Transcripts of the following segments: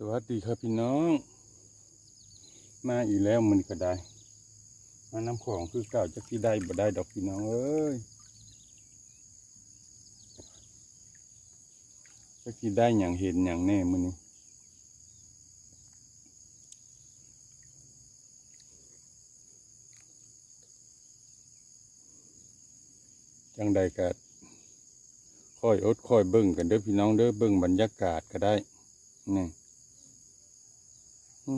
สวัสดีครับพี่น้อง มาอีกแล้วมันก็ได้ มาน้ำของคือเก่าจะกี่ได้บ่ได้ดอกพี่น้องเอ้ยจะกี่ได้อย่างเห็นอย่างแน่มันนี่จังใดก็ค่อยอดค่อยเบิ่งกันเด้อพี่น้องเด้อเบิ่งบรรยากาศก็ได้นี่ ก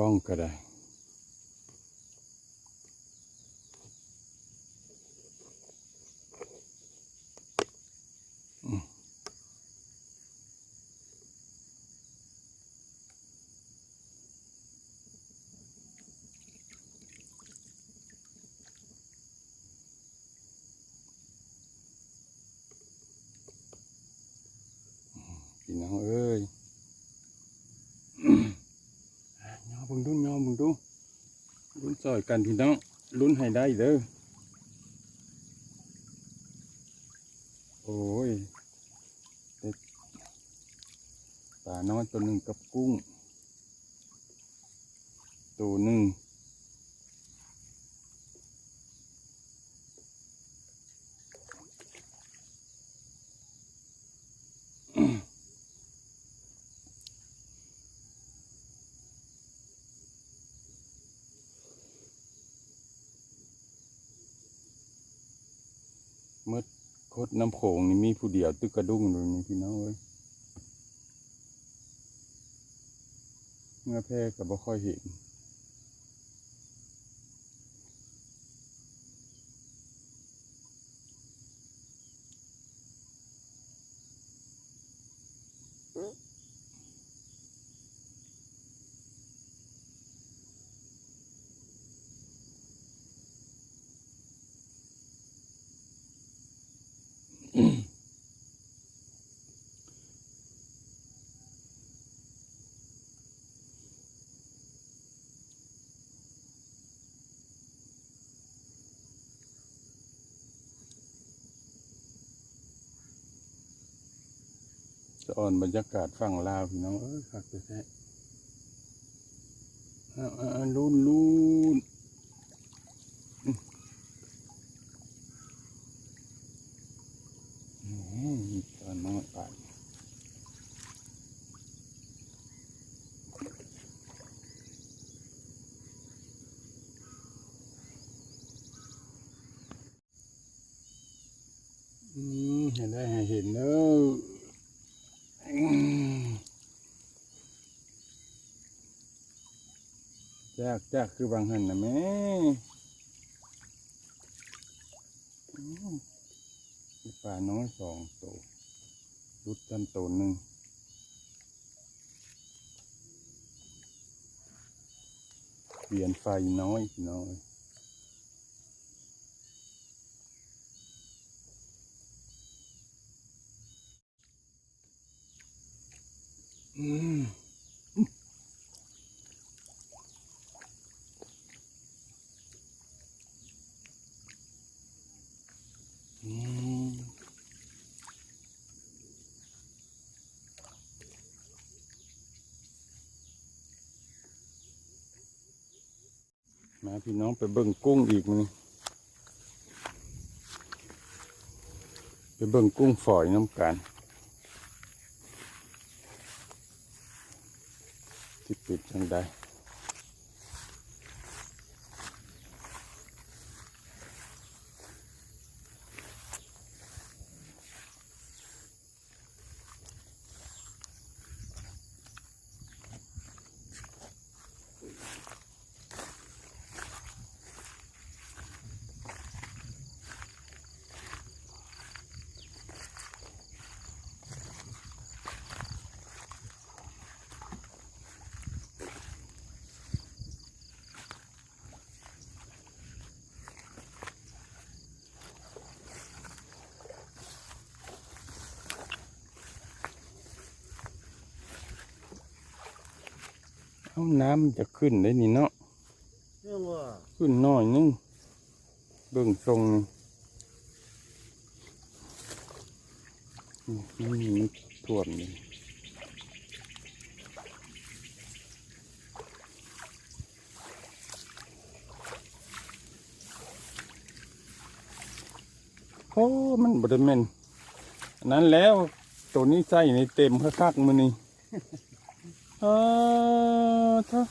ล้องก็ได้ อืมพี่น้องเอ้ย ย่อเบึงดูย่อเบึงดูลุ้นซอยกันพี่น้องลุ้นให้ได้เด้อโอ้ยเด็ดปลาน้อยตัวหนึ่งกับกุ้ง ตัวหนึ่งเมื่ อโคดน้ำโขงนี่มีผู้เดียวตึกกระดุ้งเลยนี่พี่น้องเอ้ยเมื่อแพร่ก็บ่ค่อยเห็น อ่อนบรรยากาศฝั่งลาวพี่น้องเอ้ยคักแท้อ่าลุ้นลุ้นอื้ออื้อมีปน้อยปลาอืมเห็นได้ให้เห็นเนอะม จากจากคือบางหันนะแม่ปลาน้อยสองตัวรุดกันตัวหนึ่งเปลี่ยนไฟน้อยน้อยอืม มาพี่น้องไปเบิ่งกุ้งอีกมั้ยไปเบิ่งกุ้งฝอยน้ำกันที่ปิดจังได เอาน้ำมันจะขึ้นได้นี่เนาะยังว่าขึ้นน้อยนึงเบิ่งทรงนี่นี่มันท่วมเลยโอ้มันบริเวณอันนั้นแล้วตัวนี้ใส่ในเต็มคักๆมือนี่ เออเถอะ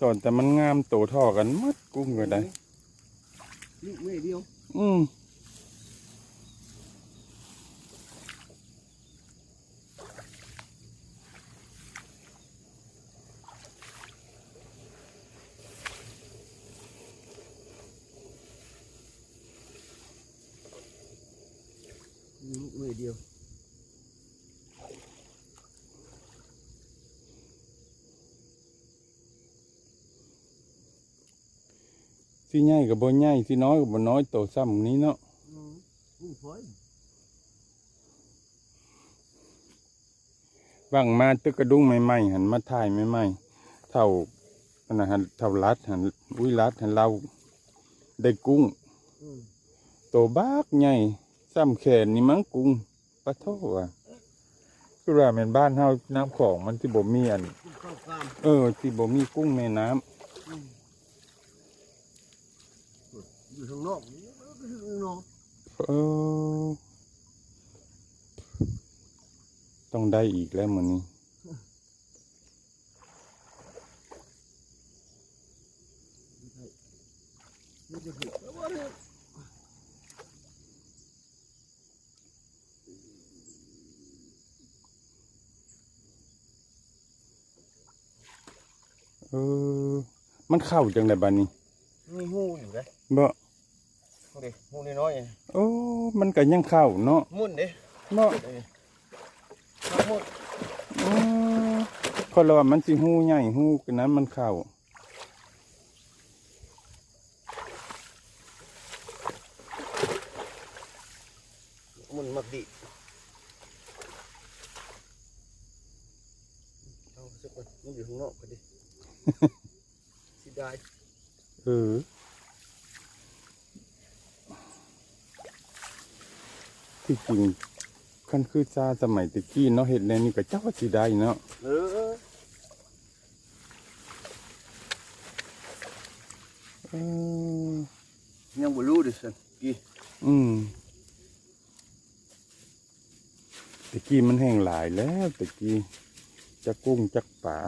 ตอนแต่มันงามโตท่อกันหมัดกุ้งก็ได้ลูกแม่เดียว อืมลูกแม่เดียวสิใหญ่กับบ่ใหญ่สิน้อยกับบ่น้อยโตซ้ำนี้เนาะ ลูกพอย ว่างมาตึกกระดุ้งใหม่ๆหันมาถ่ายใหม่ๆเท่าอันนะหันเท่ารัดหันอุ้ยรัด ซ้ำแขนนี่มั้งกุ้งปะโทอะคือว่าแม่นบ้านเฮาน้ำของมันที่บ่มีอันเออ ที่บ่มีกุ้งแม่น้ำอยู่ข้างนอกนี่ก็อยู่ข้างนอกเออต้องได้อีกแล้วมื้อนี้นี่จะผิดแล้วว่า เนี่ยเออ มันเข้าจังไดบัดนี้ มีหูอยู่เลยบ่หูดิหูน้อยๆนี่โอ้ มันก็ยังเข้าเนาะมุ่นเด้เนาะเอ้ยทั้งหมดอือคนละว่ามันสิหูใหญ่หูกันนั้นมันเข้ามุ่นมักดิเอาสักคนมันอยู่ข้างนอกก็ดิ สิได้เออที่จริงคันคือซาสมัยตะกี้เนาะเห็ดแนวนี้ก็เจ้าสิได้เนาะเออเออยังบ่รู้ดิสันกี่อืมตะกี้มันแห้งหลายแล้วตะกี้จักกุ้งจักป่า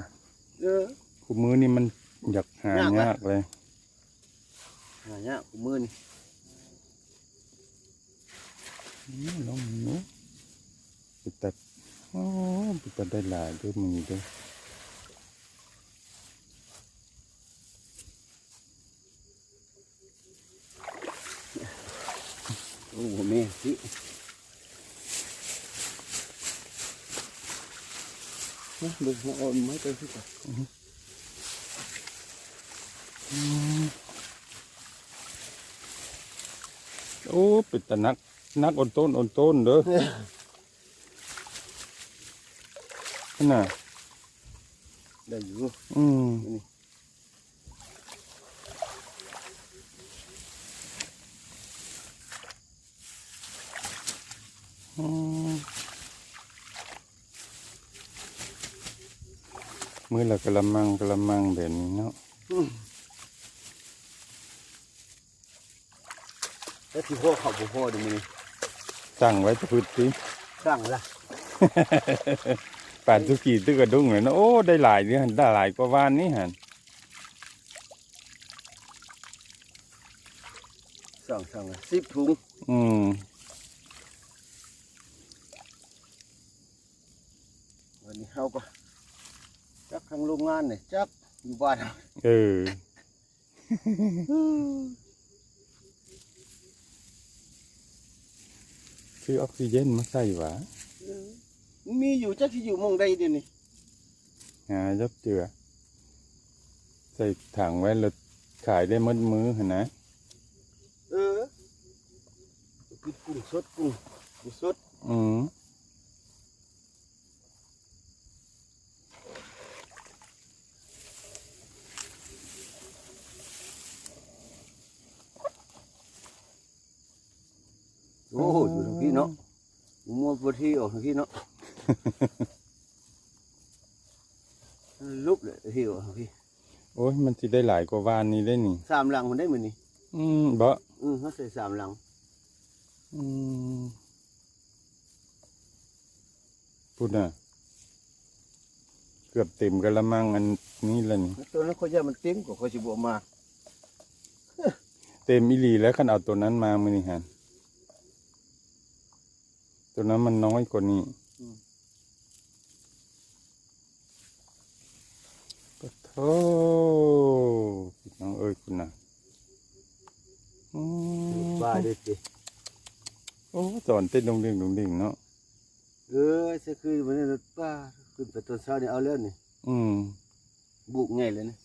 เออ คูมือนี่มันอยากหายากไหมยากเลย หายากกูมือนี่อืมน้องหนูไปตัดโอ้ไปตัดได้หลายด้วยมือด้วยโอ้โหแม่สินะเบิ่งหัวอ่อนไม้ตัวสิก่อน โอ้เป็นตะนัก นักอดต้นอดต้นเด้อนั่นน่ะได้อยู่ อืมนี่อืมมือละกะละมังกะละมังแบบนี้เนาะ อืม แล้วที่พ่อเขาบ่พ่อดูมือนี่สั่งไว้จะพืชสิสร้างละป่านสุกี้ตึกกระดุ้งเลยเนาะโอ้ได้หลายเนี่ยได้หลายกว่าวานนี่หันสร้างสร้างละสิบถุงอืมวันนี้เฮาก็จักทางโรงงานเนี่ยจักอยู่บ้าน เออ คือออกซิเจนมาใส่หวะมีอยู่จักที่อยู่หมองใดเดี๋ยวนี้หายับเจือ ใส่ถังไว้แล้วขายได้หมดมือหั่นนะ เออกินกุ้งสดกุ้งกุ้งสด อืม โอ้อยู่ทางพี่เนาะ มัวปวดที่ออกทางพี่เนาะลุกเลยที่ออกทางพี่ โอ้ยมันสิได้หลายกว่าวานนี้ได้นี่ สามหลังมันได้มือนี่อืมบ่อือเขาใส่สามหลังอืมพูดน่ะ เกือบเต็มกระมังอันนี้แล้วนี่ตัวนั้นเขาจะมันเต็มกว่าเขาสิบอมา เต็มอีหลีแล้วคันเอาตัวนั้นมามือนี่ฮะ ตัวนั้นมันน้อยกว่านี้ก็โทษพี่น้องเอ้ยคุณน่ะอืมบ้าเด็ดดิโอ้สอนเต้นดงดิ่งดงดิ่งเนาะเออจะคือวันนี้รถป้าขึ้นไปตอนเช้านี่เอาแล้วนี่อืมบุกไงเลยนะ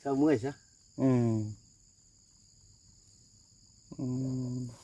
เช้าเมื่อยซะอืมอืมอืม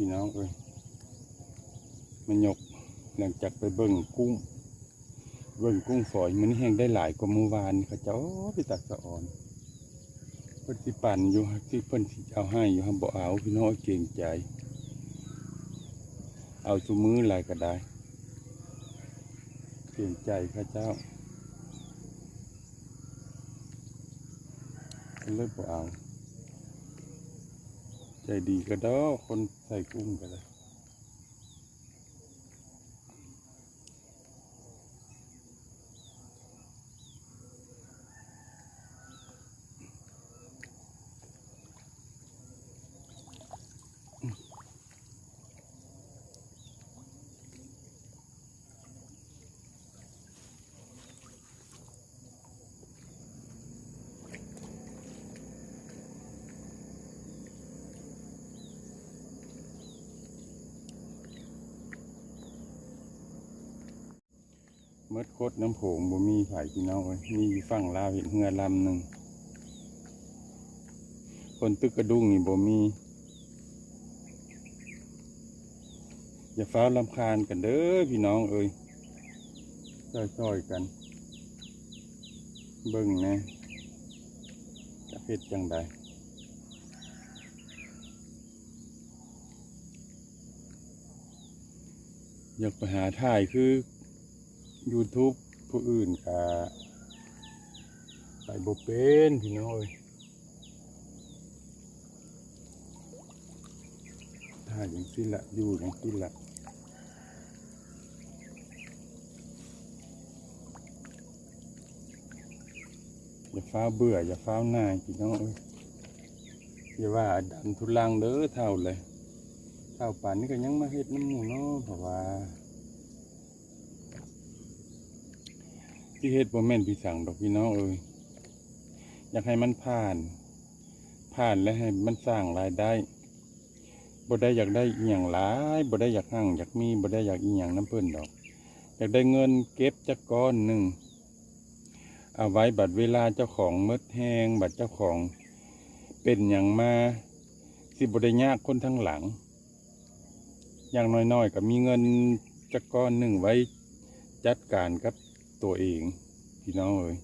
พี่น้องเอ้ยมันหยกหลังจากไปเบิ่งกุ้ง เบิ่งกุ้งฝอยมันแห้งได้หลายกว่าเมื่อวานเขาเจ้าไปตักสะอ่อนเพิ่นสิปั่นอยู่ที่เพิ่นสิเอาให้อยู่ฮะบ่เอาพี่น้องเก่งใจ เอาซุมือหลายก็ได้เก่งใจข้าเจ้าเลยบ่เอา ใจดีก็ดอคนใส่กุ้งก็ได้ มื่อโคดน้ำโผงบ่มีไผ่พี่น้องเอ้ยมีฝั่งลาวเห็นเหือลำหนึ่งคนตึกกระดุ้งนี่บ่มี อย่าฟ้าลำคาญกันเด้อพี่น้องเอ้ยช่อยๆกัน เบิ่งนะจะเฮ็ดจังใดอยากไปหาถ่ายคือ YouTube ผู้อื่นกะไปบ่เป็นพี่น้องเอ้ยถ้าอย่างที่ละอยู่อย่างที่ละอย่าฟ้าเบื่อ อย่าฟ้าหน้ายพี่น้องเอ้ยอย่าว่าดันทุลังเด้อเท่าเลย เท่าป่านนี้ก็ยังมาเฮ็ดน้ำหมูเนาะเพราะว่า ที่เฮ็ดบ่แม่นพี่สั่งดอกพี่น้องเอ้ยอยากให้มันผ่าน ผ่านและให้มันสร้างรายได้บ่ได้อยากได้อีหยังหลายบ่ได้อยากหั่งอยากมีบ่ได้อยากอีหยังน้ำเพิ่นดอก อยากได้เงินเก็บจักก้อนหนึ่งเอาไว้บัดเวลาเจ้าของมดแห้งบัดเจ้าของ เป็นอย่างมา สิบ่ได้ยากคนทั้งหลัง อย่างน้อยๆก็มีเงินจักก้อนหนึ่งไว้จัดการกับ ตัวเอง พี่น้องเอ้ย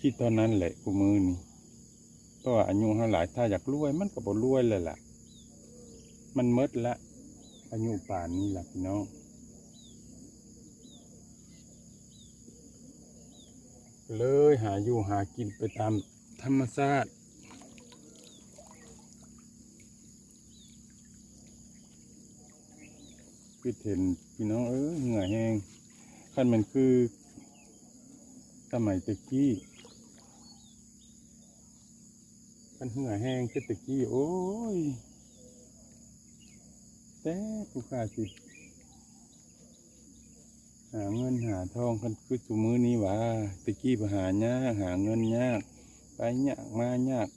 คิดเท่านั้นแหละกูมือนี่เพราะว่าอายุเท่าหลายถ้าอยากรวย มันก็บ่รวยเลยล่ะ มันมดละอายุป่านนี้ล่ะพี่น้องเลยหาอยู่หากินไปตามธรรมชาติพี่เห็นพี่น้องเอ้ยเหงื่อแห้ง ขั้นมันคือสมัยตะกี้กันเหื่อแห้งคือตะกี้โอ้ย แต่ผู้ค้าสิ หาเงินหาทองกันคือสุมือนี้ว่าตะกี้ปหายากหาเงินยาก ไปยากมายาก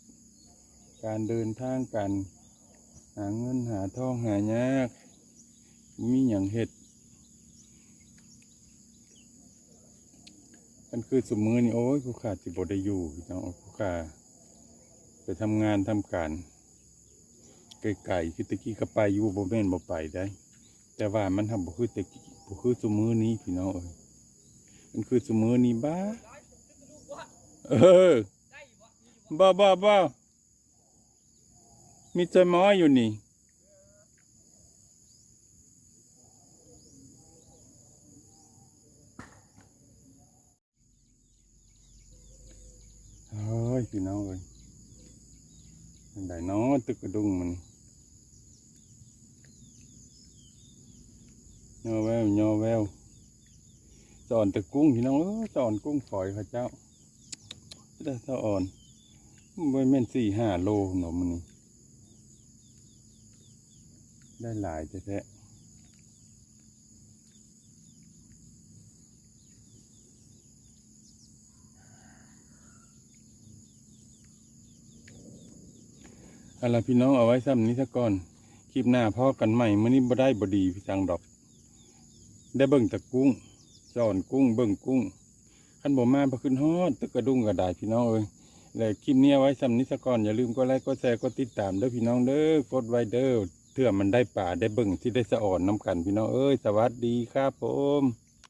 การเดินทางกัน หาเงินหาทองหายาก มีอย่างเห็ด กันคือสมมือนี่โอ้ยผู้ขาสิบได้อยู่พี่น้องผู้ขาไปทำงานทำการไกลๆคือตะกี้ก็ไปอยู่บ่แม่นบ่ไปได้ แต่ว่ามันทำบ่คือตะกี้บ่คือสมือนี้พี่น้องเอ้ยมันคือสมือนี้บ้าเออบ้าบ้าบ้ามีใจหมออยู่นี่ เฮ้ยพี่ น้องเอ้ยอันใดเน้องตึกกระดุงมันยอแววยอแววสอนตะกุ้งพี่น้องเออสอนกุ้งฝอยเข้าเจ้าได้สอนไม่แม่นสี่ห้าโลหนอมันนี่ได้หลายแท้ๆ เอาล่ะพี่น้องเอาไว้ซ้ำนี้ซะก่อน คลิปหน้าพ่อกันใหม่เมื่อนี้บ่ได้บ่ดีพี่จังดอก ได้เบิ่งตะกุ้งสอนกุ้งเบิ่งกุ้งขันบ่มาพอขึ้นฮอดตะกระดุงกระดาษพี่น้องเอ้ยแล้วคลิปนี้เอาไว้ซ้ำนี้ซะก่อนอย่าลืมกดไลค์กดแชร์กดติดตามเด้อพี่น้องเด้อกดไว้เด้อเพื่อมันได้ป่าได้เบิ่งที่ได้สะอ่อนน้ำกันพี่น้องเอ้ยสวัสดีครับผม